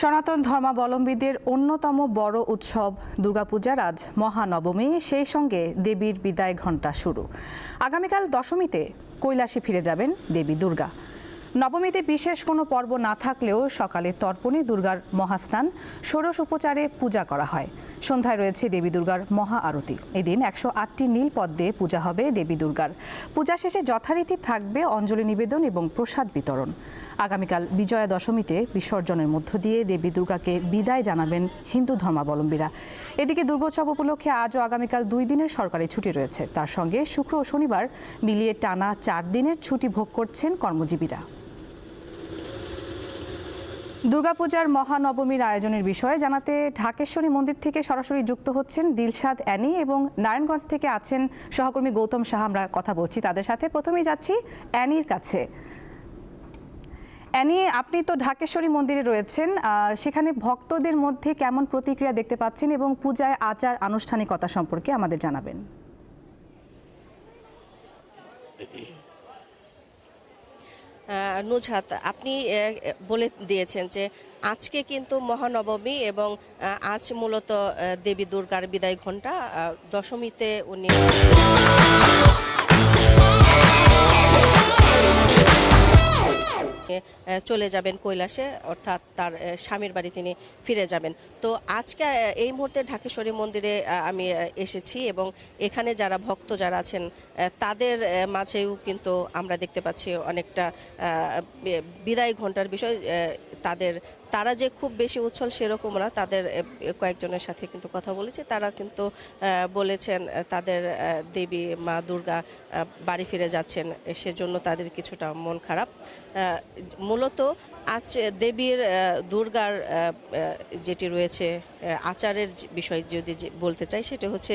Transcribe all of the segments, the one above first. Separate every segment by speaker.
Speaker 1: সনাতন ধর্মাবলম্বীদের অন্যতম বড় উৎসব দুর্গাপূজার আজ মহানবমী। সেই সঙ্গে দেবীর বিদায় ঘণ্টা শুরু। আগামীকাল দশমীতে কৈলাসে ফিরে যাবেন দেবী দুর্গা। নবমীতে বিশেষ কোনো পর্ব না থাকলেও সকালে তর্পণে দুর্গার মহাস্নান, ষোড়শ উপচারে পূজা করা হয়। সন্ধ্যায় রয়েছে দেবী দুর্গার মহা আরতি। এদিন একশো আটটি নীল পদ্মে পূজা হবে দেবী দুর্গার। পূজা শেষে যথারীতি থাকবে অঞ্জলি নিবেদন এবং প্রসাদ বিতরণ। আগামীকাল বিজয়া দশমীতে বিসর্জনের মধ্য দিয়ে দেবী দুর্গাকে বিদায় জানাবেন হিন্দু ধর্মাবলম্বীরা। এদিকে দুর্গোৎসব উপলক্ষে আজও আগামীকাল দুই দিনের সরকারি ছুটি রয়েছে। তার সঙ্গে শুক্র ও শনিবার মিলিয়ে টানা চার দিনের ছুটি ভোগ করছেন কর্মজীবীরা। দুর্গাপূজার মহানবমীর আয়োজনের বিষয়ে জানাতে ঢাকেশ্বরী মন্দির থেকে সরাসরি যুক্ত হচ্ছেন দিলশাদ অ্যানি এবং নারায়ণগঞ্জ থেকে আছেন সহকর্মী গৌতম সাহা। আমরা কথা বলছি তাদের সাথে। প্রথমেই যাচ্ছি অ্যানির কাছে। অ্যানি, আপনি তো ঢাকেশ্বরী মন্দিরে রয়েছেন। সেখানে ভক্তদের মধ্যে কেমন প্রতিক্রিয়া দেখতে পাচ্ছেন এবং পূজায় আচার আনুষ্ঠানিকতা সম্পর্কে আমাদের জানাবেন।
Speaker 2: নুজহাত, আপনি বলে দিয়েছেন যে আজকে কিন্তু মহানবমী এবং আজ মূলত দেবী দুর্গার বিদায় ঘণ্টা দশমীতে উনি চলে যাবেন কৈলাসে, অর্থাৎ তার স্বামীর বাড়ি তিনি ফিরে যাবেন। তো আজকে এই মুহূর্তে ঢাকেশ্বরী মন্দিরে আমি এসেছি এবং এখানে যারা ভক্ত যারা আছেন তাদের মাঝেও কিন্তু আমরা দেখতে পাচ্ছি অনেকটা বিদায় ঘণ্টার বিষয় তাদের তারা যে খুব বেশি উচ্ছল সেরকম না, তাদের কয়েকজনের সাথে কিন্তু কথা বলেছি। তারা কিন্তু বলেছেন তাদের দেবী মা দুর্গা বাড়ি ফিরে যাচ্ছেন সেজন্য তাদের কিছুটা মন খারাপ। মূলত আজ দেবীর দুর্গার যেটি রয়েছে আচারের বিষয় যদি বলতে চাই, সেটা হচ্ছে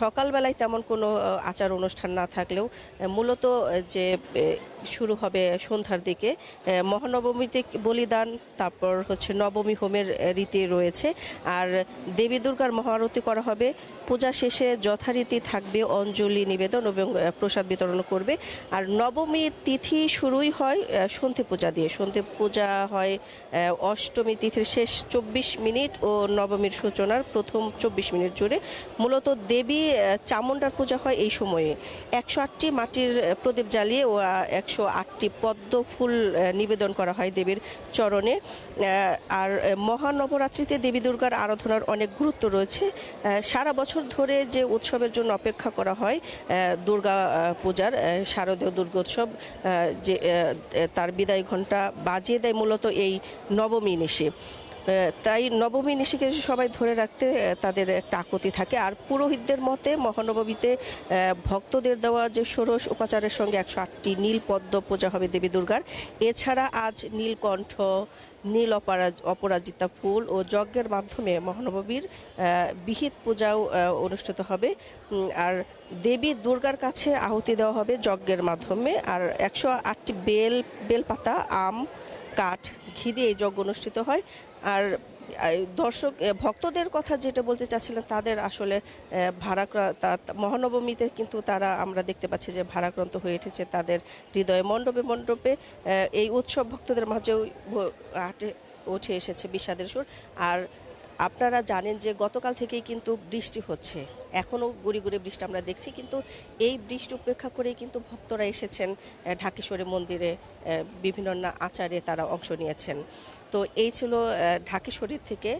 Speaker 2: সকালবেলায় তেমন কোনো আচার অনুষ্ঠান না থাকলেও মূলত যে শুরু হবে সন্ধ্যার দিকে মহানবমীতে বলিদান তারপর হচ্ছে নবমী হোমের রীতি রয়েছে। আর দেবী দুর্গার মহারতি করা হবে। পূজা শেষে যথারীতি থাকবে অঞ্জলি নিবেদন এবং প্রসাদ বিতরণ করবে। আর নবমী তিথি শুরুই হয় সন্ধে পূজা দিয়ে। সন্ধে পূজা হয় অষ্টমী তিথির শেষ চব্বিশ মিনিট ও নবমীর সূচনার প্রথম চব্বিশ মিনিট জুড়ে। মূলত দেবী চামুণ্ডার পূজা হয় এই সময়ে। একশো আটটি মাটির প্রদীপ জ্বালিয়ে ও একশো আটটি পদ্ম ফুল নিবেদন করা হয় দেবীর চরণে। আহ, আর মহানবরাত্রিতে দেবী দুর্গার আরাধনার অনেক গুরুত্ব রয়েছে। সারা বছর ধরে যে উৎসবের জন্য অপেক্ষা করা হয় দুর্গা পূজার শারদীয় দুর্গোৎসব যে তার বিদায় ঘণ্টা বাজিয়ে দেয় মূলত এই নবমী নিশি। তাই নবমী নিশিকে সবাই ধরে রাখতে তাদের একটা আকুতি থাকে। আর পুরোহিতদের মতে মহানবমীতে ভক্তদের দেওয়া যে ষোড়শ উপাচারের সঙ্গে একশো আটটি নীল পদ্ম পূজা হবে দেবী দুর্গার। এছাড়া আজ নীলকণ্ঠ, নীল অপরাজ অপরাজিতা ফুল ও যজ্ঞের মাধ্যমে মহানবমীর বিহিত পূজাও অনুষ্ঠিত হবে। আর দেবী দুর্গার কাছে আহুতি দেওয়া হবে যজ্ঞের মাধ্যমে। আর একশো আটটি বেল, বেলপাতা, আম, কাঠ, ঘি দিয়ে এই যজ্ঞ অনুষ্ঠিত হয়। আর দর্শক ভক্তদের কথা যেটা বলতে চাচ্ছিলেন, তাদের আসলে ভাড়াক্রা তার মহানবমীতে কিন্তু তারা, আমরা দেখতে পাচ্ছি যে ভারাক্রান্ত হয়ে উঠেছে তাদের হৃদয়ে মণ্ডপে মণ্ডপে এই উৎসব ভক্তদের মাঝেও আটে, উঠে এসেছে বিষাদের সুর। আর আপনারা জানেন যে গতকাল থেকেই কিন্তু বৃষ্টি হচ্ছে। এখনও গুড়ি গুড়ি বৃষ্টি আমরা দেখছি, কিন্তু এই বৃষ্টি উপেক্ষা করেই কিন্তু ভক্তরা এসেছেন ঢাকেশ্বরী মন্দিরে বিভিন্ন আচারে তারা অংশ নিয়েছেন। তো এই ছিল ঢাকেশ্বরীর থেকে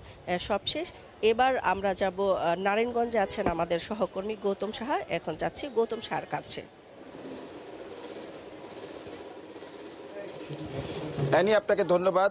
Speaker 2: সবশেষ। এবার আমরা যাব নারায়ণগঞ্জে আছেন আমাদের সহকর্মী গৌতম সাহা। এখন যাচ্ছি গৌতম সাহার কাছে।
Speaker 3: অ্যানি আপনাকে ধন্যবাদ।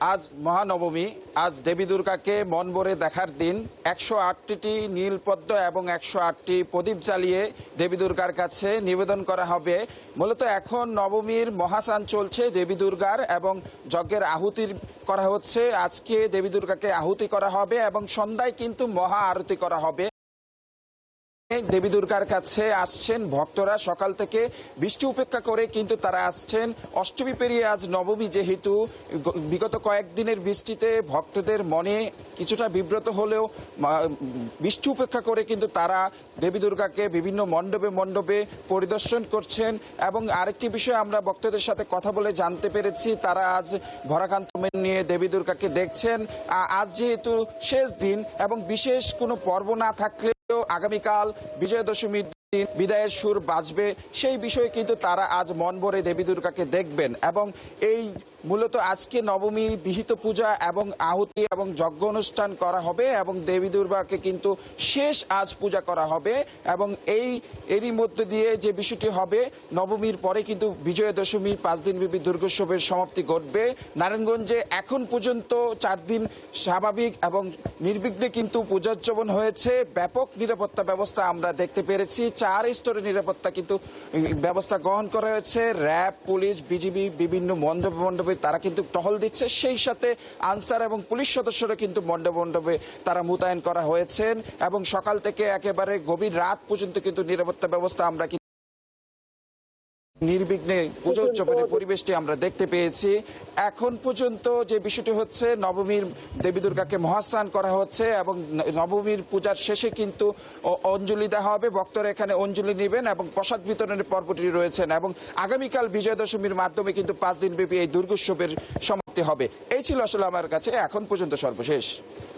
Speaker 3: আজ মহানবমী, আজ দেবী দুর্গাকে মন ভরে দেখার দিন। একশো আটটি নীলপদ্ম এবং একশো আটটি প্রদীপ জ্বালিয়ে দেবী দুর্গার কাছে নিবেদন করা হবে। মূলত এখন নবমীর মহাসান চলছে দেবী দুর্গার এবং যজ্ঞের আহুতির করা হচ্ছে। আজকে দেবী দুর্গাকে আহুতি করা হবে এবং সন্ধ্যায় কিন্তু মহা আরতি করা হবে। দেবী দুর্গার কাছে আসছেন ভক্তরা। সকাল থেকে বৃষ্টি উপেক্ষা করে কিন্তু তারা আসছেন। অষ্টমী পেরিয়ে আজ নবমী যেহেতু, বিগত কয়েকদিনের বৃষ্টিতে ভক্তদের মনে কিছুটা বিব্রত হলেও বৃষ্টি উপেক্ষা করে কিন্তু তারা দেবী দুর্গাকে বিভিন্ন মণ্ডপে মণ্ডপে পরিদর্শন করছেন। এবং আরেকটি বিষয় আমরা ভক্তদের সাথে কথা বলে জানতে পেরেছি, তারা আজ ভরাকান্ত নিয়ে দেবী দুর্গাকে দেখছেন আজ যেহেতু শেষ দিন এবং বিশেষ কোনো পর্ব না থাকলেও আগামীকাল বিজয়া দশমীর দিন বিদায়ের সুর বাজবে। সেই বিষয়ে কিন্তু তারা আজ মন ভরে দেবী দুর্গাকে দেখবেন এবং এই মূলত আজকে নবমী, বিহিত পূজা এবং আহুতি এবং যজ্ঞ অনুষ্ঠান করা হবে এবং দেবী দুর্গাকে কিন্তু শেষ আজ পূজা করা হবে এবং এই, এরই মধ্যে দিয়ে যে বিষয়টি হবে, নবমীর পরে কিন্তু বিজয়া দশমীর পাঁচ দিনব্যাপী দুর্গোৎসবের সমাপ্তি ঘটবে। নারায়ণগঞ্জে এখন পর্যন্ত চার দিন স্বাভাবিক এবং নির্বিঘ্নে কিন্তু পূজার্চবন হয়েছে। ব্যাপক নিরাপত্তা ব্যবস্থা আমরা দেখতে পেরেছি। চার স্তরের নিরাপত্তা কিন্তু, ব্যবস্থা গ্রহণ করা হয়েছে। র্যাব, পুলিশ, বিজিবি, বিভিন্ন মণ্ডপে মণ্ডপে তারা কিন্তু টহল দিচ্ছে। সেই সাথে আনসার এবং পুলিশ সদস্যরা কিন্তু মণ্ডপ মণ্ডপে তারা মোতায়েন করা হয়েছেন। এবং সকাল থেকে একেবারে গভীর রাত পর্যন্ত কিন্তু নিরাপত্তা ব্যবস্থা আমরা নির্বিঘ্নে পুজো উৎসবের পরিবেশটি আমরা দেখতে পেয়েছি। এখন পর্যন্ত যে বিষয়টি হচ্ছে, নবমীর দেবী দুর্গাকে মহাস্নান করা হচ্ছে এবং নবমীর পূজার শেষে কিন্তু অঞ্জলি দেওয়া হবে। ভক্তরা এখানে অঞ্জলি নেবেন এবং প্রসাদ বিতরণের পর্বটি রয়েছেন এবং আগামীকাল বিজয়া দশমীর মাধ্যমে কিন্তু পাঁচ দিন ব্যাপী এই দুর্গোৎসবের সমাপ্তি হবে। এই ছিল আসলে আমার কাছে এখন পর্যন্ত সর্বশেষ।